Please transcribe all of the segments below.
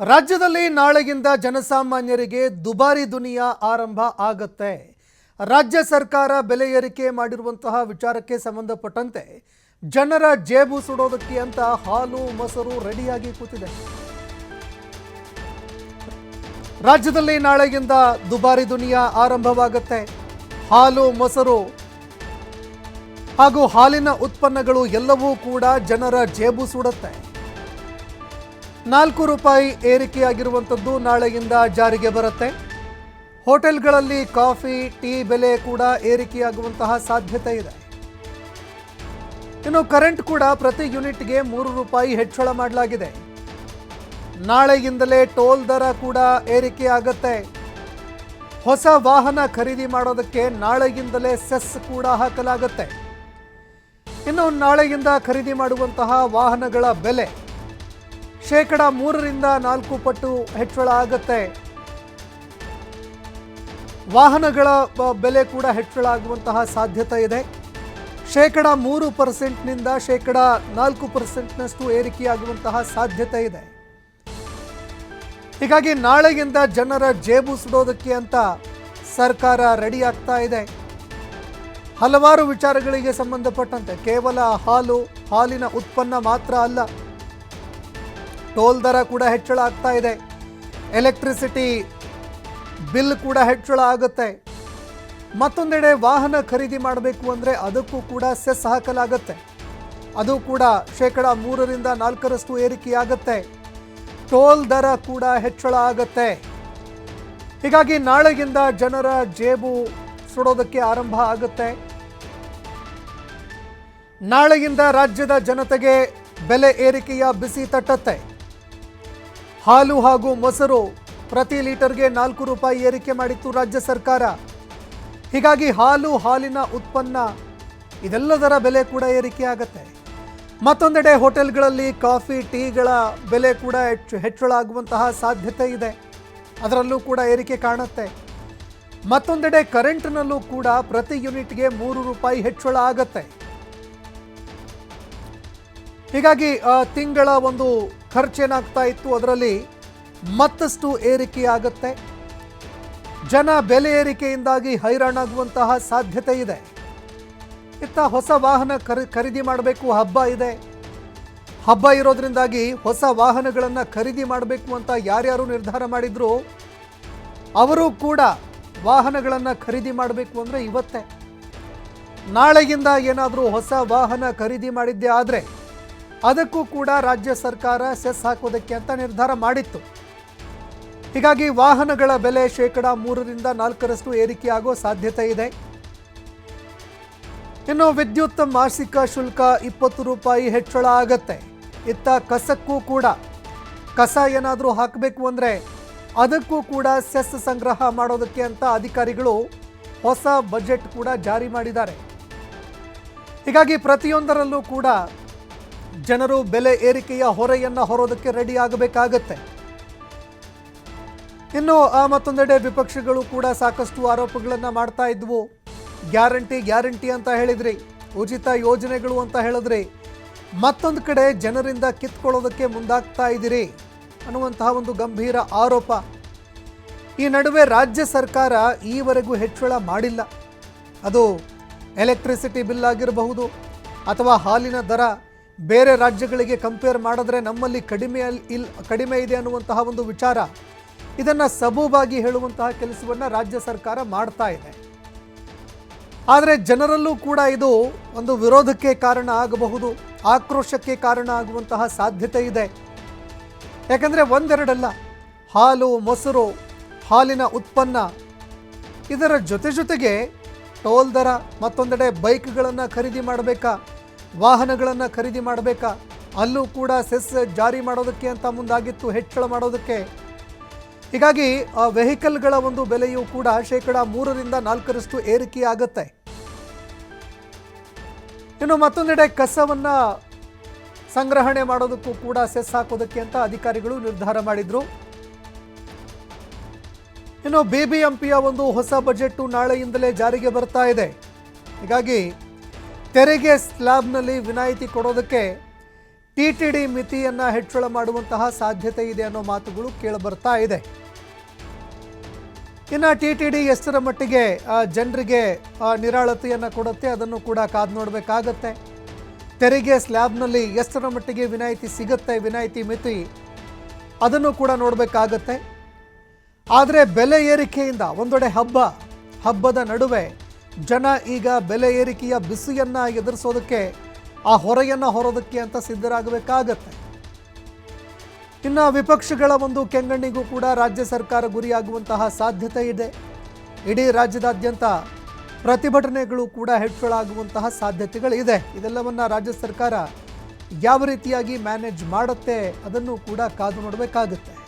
ರಾಜ್ಯದಲ್ಲಿ ನಾಳೆಗಿಂದ ಜನಸಾಮಾನ್ಯರಿಗೆ ದುಬಾರಿ ದುನಿಯಾ ಆರಂಭ ಆಗತ್ತೆ. ರಾಜ್ಯ ಸರ್ಕಾರ ಬೆಲೆ ಏರಿಕೆ ಮಾಡಿರುವಂತಹ ವಿಚಾರಕ್ಕೆ ಸಂಬಂಧಪಟ್ಟಂತೆ ಜನರ ಜೇಬು ಸುಡೋದಕ್ಕೆ ಅಂತ ಹಾಲು, ಮೊಸರು ರೆಡಿಯಾಗಿ ಕೂತಿದೆ. ರಾಜ್ಯದಲ್ಲಿ ನಾಳೆಗಿಂದ ದುಬಾರಿ ದುನಿಯಾ ಆರಂಭವಾಗುತ್ತೆ. ಹಾಲು, ಮೊಸರು ಹಾಗೂ ಹಾಲಿನ ಉತ್ಪನ್ನಗಳು ಎಲ್ಲವೂ ಕೂಡ ಜನರ ಜೇಬು ಸುಡುತ್ತೆ. ನಾಲ್ಕು ರೂಪಾಯಿ ಏರಿಕೆಯಾಗಿರುವಂಥದ್ದು ನಾಳೆಯಿಂದ ಜಾರಿಗೆ ಬರುತ್ತೆ. ಹೋಟೆಲ್ಗಳಲ್ಲಿ ಕಾಫಿ, ಟೀ ಬೆಲೆ ಕೂಡ ಏರಿಕೆಯಾಗುವಂತಹ ಸಾಧ್ಯತೆ ಇದೆ. ಇನ್ನು ಕರೆಂಟ್ ಕೂಡ ಪ್ರತಿ ಯೂನಿಟ್ಗೆ ಮೂರು ರೂಪಾಯಿ ಹೆಚ್ಚಳ ಮಾಡಲಾಗಿದೆ. ನಾಳೆಯಿಂದಲೇ ಟೋಲ್ ದರ ಕೂಡ ಏರಿಕೆ ಆಗತ್ತೆ ಹೊಸ ವಾಹನ ಖರೀದಿ ಮಾಡೋದಕ್ಕೆ ನಾಳೆಯಿಂದಲೇ ಸೆಸ್ ಕೂಡ ಹಾಕಲಾಗುತ್ತೆ. ಇನ್ನು ನಾಳೆಯಿಂದ ಖರೀದಿ ಮಾಡುವಂತಹ ವಾಹನಗಳ ಬೆಲೆ ಶೇಕಡ ಮೂರರಿಂದ ನಾಲ್ಕು ಪಟ್ಟು ಹೆಚ್ಚಳ ಆಗುತ್ತೆ. ವಾಹನಗಳ ಬೆಲೆ ಕೂಡ ಹೆಚ್ಚಳ ಆಗುವಂತಹ ಸಾಧ್ಯತೆ ಇದೆ. ಶೇಕಡ ಮೂರು ಪರ್ಸೆಂಟ್ನಿಂದ ಶೇಕಡ ನಾಲ್ಕು ಪರ್ಸೆಂಟ್ನಷ್ಟು ಏರಿಕೆಯಾಗುವಂತಹ ಸಾಧ್ಯತೆ ಇದೆ. ಹೀಗಾಗಿ ನಾಳೆಯಿಂದ ಜನರ ಜೇಬು ಸುಡೋದಕ್ಕೆ ಅಂತ ಸರ್ಕಾರ ರೆಡಿ ಆಗ್ತಾ ಇದೆ. ಹಲವಾರು ವಿಚಾರಗಳಿಗೆ ಸಂಬಂಧಪಟ್ಟಂತೆ ಕೇವಲ ಹಾಲು, ಹಾಲಿನ ಉತ್ಪನ್ನ ಮಾತ್ರ ಅಲ್ಲ ಟೋಲ್ ದರ ಕೂಡ ಹೆಚ್ಚಳ ಆಗ್ತಾ ಇದೆ. ಎಲೆಕ್ಟ್ರಿಸಿಟಿ ಬಿಲ್ ಕೂಡ ಹೆಚ್ಚಳ ಆಗುತ್ತೆ. ಮತ್ತೊಂದೆಡೆ ವಾಹನ ಖರೀದಿ ಮಾಡಬೇಕು ಅಂದರೆ ಅದಕ್ಕೂ ಕೂಡ ಸೆಸ್ ಹಾಕಲಾಗುತ್ತೆ. ಅದು ಕೂಡ ಶೇಕಡ ಮೂರರಿಂದ ನಾಲ್ಕರಷ್ಟು ಏರಿಕೆಯಾಗುತ್ತೆ. ಟೋಲ್ ದರ ಕೂಡ ಹೆಚ್ಚಳ ಆಗುತ್ತೆ. ಹೀಗಾಗಿ ನಾಳೆಗಿಂದ ಜನರ ಜೇಬು ಸುಡೋದಕ್ಕೆ ಆರಂಭ ಆಗುತ್ತೆ. ನಾಳೆಯಿಂದ ರಾಜ್ಯದ ಜನತೆಗೆ ಬೆಲೆ ಏರಿಕೆಯ ಬಿಸಿ ತಟ್ಟತ್ತೆ. ಹಾಲು ಹಾಗೂ ಮೊಸರು ಪ್ರತಿ ಲೀಟರ್ಗೆ ನಾಲ್ಕು ರೂಪಾಯಿ ಏರಿಕೆ ಮಾಡಿತ್ತು ರಾಜ್ಯ ಸರ್ಕಾರ. ಹೀಗಾಗಿ ಹಾಲು, ಹಾಲಿನ ಉತ್ಪನ್ನ ಇದೆಲ್ಲದರ ಬೆಲೆ ಕೂಡ ಏರಿಕೆ ಆಗತ್ತೆ ಮತ್ತೊಂದೆಡೆ ಹೋಟೆಲ್ಗಳಲ್ಲಿ ಕಾಫಿ, ಟೀಗಳ ಬೆಲೆ ಕೂಡ ಹೆಚ್ಚು ಹೆಚ್ಚಳ ಆಗುವಂತಹ ಸಾಧ್ಯತೆ ಇದೆ. ಅದರಲ್ಲೂ ಕೂಡ ಏರಿಕೆ ಕಾಣುತ್ತೆ. ಮತ್ತೊಂದೆಡೆ ಕರೆಂಟ್ನಲ್ಲೂ ಕೂಡ ಪ್ರತಿ ಯೂನಿಟ್ಗೆ ಮೂರು ರೂಪಾಯಿ ಹೆಚ್ಚಳ ಆಗತ್ತೆ. ಹೀಗಾಗಿ ತಿಂಗಳ ಒಂದು ಖರ್ಚೇನಾಗ್ತಾ ಇತ್ತು ಅದರಲ್ಲಿ ಮತ್ತಷ್ಟು ಏರಿಕೆ ಆಗುತ್ತೆ ಜನ ಬೆಲೆ ಏರಿಕೆಯಿಂದಾಗಿ ಹೈರಾಣಾಗುವಂತಹ ಸಾಧ್ಯತೆ ಇದೆ. ಇತ್ತ ಹೊಸ ವಾಹನ ಖರಿ, ಖರೀದಿ ಮಾಡಬೇಕು, ಹಬ್ಬ ಇದೆ. ಹಬ್ಬ ಇರೋದ್ರಿಂದಾಗಿ ಹೊಸ ವಾಹನಗಳನ್ನು ಖರೀದಿ ಮಾಡಬೇಕು ಅಂತ ಯಾರ್ಯಾರು ನಿರ್ಧಾರ ಮಾಡಿದ್ರು, ಅವರು ಕೂಡ ವಾಹನಗಳನ್ನು ಖರೀದಿ ಮಾಡಬೇಕು ಅಂದರೆ ಇವತ್ತೇ. ನಾಳೆಯಿಂದ ಏನಾದರೂ ಹೊಸ ವಾಹನ ಖರೀದಿ ಮಾಡಿದ್ದೆ ಆದರೆ ಅದಕ್ಕೂ ಕೂಡ ರಾಜ್ಯ ಸರ್ಕಾರ ಸೆಸ್ ಹಾಕೋದಕ್ಕೆ ಅಂತ ನಿರ್ಧಾರ ಮಾಡಿತ್ತು. ಹೀಗಾಗಿ ವಾಹನಗಳ ಬೆಲೆ ಶೇಕಡ ಮೂರರಿಂದ ನಾಲ್ಕರಷ್ಟು ಏರಿಕೆಯಾಗೋ ಸಾಧ್ಯತೆ ಇದೆ. ಇನ್ನು ವಿದ್ಯುತ್ ಮಾಸಿಕ ಶುಲ್ಕ ಇಪ್ಪತ್ತು ರೂಪಾಯಿ ಹೆಚ್ಚಳ ಆಗತ್ತೆ. ಇತ್ತ ಕಸಕ್ಕೂ ಕೂಡ. ಕಸ ಏನಾದರೂ ಹಾಕಬೇಕು ಅಂದರೆ ಅದಕ್ಕೂ ಕೂಡ ಸೆಸ್ ಸಂಗ್ರಹ ಮಾಡೋದಕ್ಕೆ ಅಂತ ಅಧಿಕಾರಿಗಳು ಹೊಸ ಬಜೆಟ್ ಕೂಡ ಜಾರಿ ಮಾಡಿದ್ದಾರೆ. ಹೀಗಾಗಿ ಪ್ರತಿಯೊಂದರಲ್ಲೂ ಕೂಡ ಜನರು ಬೆಲೆ ಏರಿಕೆಯ ಹೊರೆಯನ್ನು ಹೊರೋದಕ್ಕೆ ರೆಡಿ ಆಗಬೇಕಾಗತ್ತೆ. ಇನ್ನು ಮತ್ತೊಂದೆಡೆ ವಿಪಕ್ಷಗಳು ಕೂಡ ಸಾಕಷ್ಟು ಆರೋಪಗಳನ್ನು ಮಾಡ್ತಾ ಇದ್ವು. ಗ್ಯಾರಂಟಿ ಗ್ಯಾರಂಟಿ ಅಂತ ಹೇಳಿದ್ರಿ. ಉಚಿತ ಯೋಜನೆಗಳು ಅಂತ ಹೇಳಿದ್ರಿ. ಮತ್ತೊಂದು ಕಡೆ ಜನರಿಂದ ಕಿತ್ಕೊಳ್ಳೋದಕ್ಕೆ ಮುಂದಾಗ್ತಾ ಇದ್ದೀರಿ ಅನ್ನುವಂತಹ ಒಂದು ಗಂಭೀರ ಆರೋಪ. ಈ ನಡುವೆ ರಾಜ್ಯ ಸರ್ಕಾರ ಈವರೆಗೂ ಹೆಚ್ಚಳ ಮಾಡಿಲ್ಲ. ಅದು ಎಲೆಕ್ಟ್ರಿಸಿಟಿ ಬಿಲ್ ಆಗಿರಬಹುದು ಅಥವಾ ಹಾಲಿನ ದರ ಬೇರೆ ರಾಜ್ಯಗಳಿಗೆ ಕಂಪೇರ್ ಮಾಡಿದ್ರೆ ನಮ್ಮಲ್ಲಿ ಕಡಿಮೆ ಇಲ್ ಕಡಿಮೆ ಇದೆ ಅನ್ನುವಂತಹ ಒಂದು ವಿಚಾರ. ಇದನ್ನು ಸಬೂಬಾಗಿ ಹೇಳುವಂತಹ ಕೆಲಸವನ್ನು ರಾಜ್ಯ ಸರ್ಕಾರ ಮಾಡ್ತಾ ಇದೆ. ಆದರೆ ಜನರಲ್ಲೂ ಕೂಡ ಇದು ಒಂದು ವಿರೋಧಕ್ಕೆ ಕಾರಣ ಆಗಬಹುದು, ಆಕ್ರೋಶಕ್ಕೆ ಕಾರಣ ಆಗುವಂತಹ ಸಾಧ್ಯತೆ ಇದೆ. ಯಾಕಂದರೆ ಒಂದೆರಡಲ್ಲ, ಹಾಲು, ಮೊಸರು, ಹಾಲಿನ ಉತ್ಪನ್ನ. ಇದರ ಜೊತೆ ಜೊತೆಗೆ ಟೋಲ್ ದರ ಮತ್ತೊಂದೆಡೆ ಬೈಕ್ಗಳನ್ನು ಖರೀದಿ ಮಾಡಬೇಕಾ? ವಾಹನಗಳನ್ನು ಖರೀದಿ ಮಾಡಬೇಕಾ? ಅಲ್ಲೂ ಕೂಡ ಸೆಸ್ ಜಾರಿ ಮಾಡೋದಕ್ಕೆ ಅಂತ ಮುಂದಾಗಿತ್ತು, ಹೆಚ್ಚಳ ಮಾಡೋದಕ್ಕೆ. ಹೀಗಾಗಿ ವೆಹಿಕಲ್ಗಳ ಒಂದು ಬೆಲೆಯೂ ಕೂಡ ಶೇಕಡ ಮೂರರಿಂದ ನಾಲ್ಕರಷ್ಟು ಏರಿಕೆ ಆಗುತ್ತೆ. ಇನ್ನು ಮತ್ತೊಂದೆಡೆ ಕಸವನ್ನ ಸಂಗ್ರಹಣೆ ಮಾಡೋದಕ್ಕೂ ಕೂಡ ಸೆಸ್ ಹಾಕೋದಕ್ಕೆ ಅಂತ ಅಧಿಕಾರಿಗಳು ನಿರ್ಧಾರ ಮಾಡಿದ್ರು. ಇನ್ನು ಬಿಬಿಎಂಪಿಯ ಒಂದು ಹೊಸ ಬಜೆಟ್ ನಾಳೆಯಿಂದಲೇ ಜಾರಿಗೆ ಬರ್ತಾ ಇದೆ. ಹೀಗಾಗಿ ತೆರಿಗೆ ಸ್ಲ್ಯಾಬ್ನಲ್ಲಿ ವಿನಾಯಿತಿ ಕೊಡೋದಕ್ಕೆ ಟಿ ಟಿ ಡಿ ಮಿತಿಯನ್ನು ಹೆಚ್ಚಳ ಮಾಡುವಂತಹ ಸಾಧ್ಯತೆ ಇದೆ ಅನ್ನೋ ಮಾತುಗಳು ಕೇಳಿಬರ್ತಾ ಇದೆ. ಇನ್ನು ಟಿ ಟಿ ಡಿ ಎಷ್ಟರ ಮಟ್ಟಿಗೆ ಜನರಿಗೆ ನಿರಾಳತೆಯನ್ನು ಕೊಡುತ್ತೆ ಅದನ್ನು ಕೂಡ ಕಾದು ನೋಡಬೇಕಾಗತ್ತೆ. ತೆರಿಗೆ ಸ್ಲ್ಯಾಬ್ನಲ್ಲಿ ಎಷ್ಟರ ಮಟ್ಟಿಗೆ ವಿನಾಯಿತಿ ಸಿಗುತ್ತೆ, ವಿನಾಯಿತಿ ಮಿತಿ ಅದನ್ನು ಕೂಡ ನೋಡಬೇಕಾಗತ್ತೆ. ಆದರೆ ಬೆಲೆ ಏರಿಕೆಯಿಂದ ಒಂದೊಡೆ ಹಬ್ಬ, ಹಬ್ಬದ ನಡುವೆ ಜನ ಈಗ ಬೆಲೆ ಏರಿಕೆಯ ಬಿಸಿಯನ್ನು ಎದುರಿಸೋದಕ್ಕೆ, ಆ ಹೊರೆಯನ್ನು ಹೊರೋದಕ್ಕೆ ಅಂತ ಸಿದ್ಧರಾಗಬೇಕಾಗತ್ತೆ. ಇನ್ನು ವಿಪಕ್ಷಗಳ ಒಂದು ಕೆಂಗಣ್ಣಿಗೂ ಕೂಡ ರಾಜ್ಯ ಸರ್ಕಾರ ಗುರಿಯಾಗುವಂತಹ ಸಾಧ್ಯತೆ ಇದೆ. ಇಡೀ ರಾಜ್ಯದಾದ್ಯಂತ ಪ್ರತಿಭಟನೆಗಳು ಕೂಡ ಹೆಚ್ಚಳಾಗುವಂತಹ ಸಾಧ್ಯತೆಗಳು ಸಾಧ್ಯತೆಗಳಿದೆ. ಇದೆಲ್ಲವನ್ನ ರಾಜ್ಯ ಸರ್ಕಾರ ಯಾವ ರೀತಿಯಾಗಿ ಮ್ಯಾನೇಜ್ ಮಾಡುತ್ತೆ ಅದನ್ನು ಕೂಡ ಕಾದು ನೋಡಬೇಕಾಗುತ್ತೆ.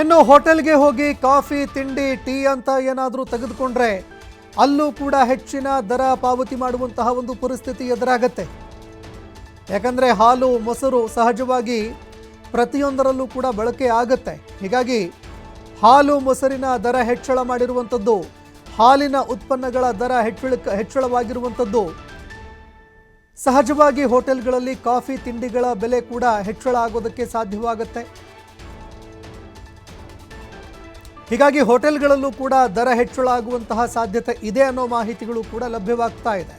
ಇನ್ನು ಹೋಟೆಲ್ಗೆ ಹೋಗಿ ಕಾಫಿ, ತಿಂಡಿ, ಟೀ ಅಂತ ಏನಾದರೂ ತೆಗೆದುಕೊಂಡ್ರೆ ಅಲ್ಲೂ ಕೂಡ ಹೆಚ್ಚಿನ ದರ ಪಾವತಿ ಮಾಡುವಂತಹ ಒಂದು ಪರಿಸ್ಥಿತಿ ಎದುರಾಗತ್ತೆ. ಯಾಕಂದರೆ ಹಾಲು, ಮೊಸರು ಸಹಜವಾಗಿ ಪ್ರತಿಯೊಂದರಲ್ಲೂ ಕೂಡ ಬಳಕೆ ಆಗುತ್ತೆ. ಹೀಗಾಗಿ ಹಾಲು, ಮೊಸರಿನ ದರ ಹೆಚ್ಚಳ ಮಾಡಿರುವಂಥದ್ದು, ಹಾಲಿನ ಉತ್ಪನ್ನಗಳ ದರ ಹೆಚ್ಚಳ ಹೆಚ್ಚಳವಾಗಿರುವಂಥದ್ದು, ಸಹಜವಾಗಿ ಹೋಟೆಲ್ಗಳಲ್ಲಿ ಕಾಫಿ, ತಿಂಡಿಗಳ ಬೆಲೆ ಕೂಡ ಹೆಚ್ಚಳ ಆಗೋದಕ್ಕೆ ಸಾಧ್ಯವಾಗುತ್ತೆ. ಹೀಗಾಗಿ ಹೋಟೆಲ್ಗಳಲ್ಲೂ ಕೂಡ ದರ ಹೆಚ್ಚಳ ಆಗುವಂತಹ ಸಾಧ್ಯತೆ ಇದೆ ಅನ್ನೋ ಮಾಹಿತಿಗಳು ಕೂಡ ಲಭ್ಯವಾಗ್ತಾ ಇದೆ.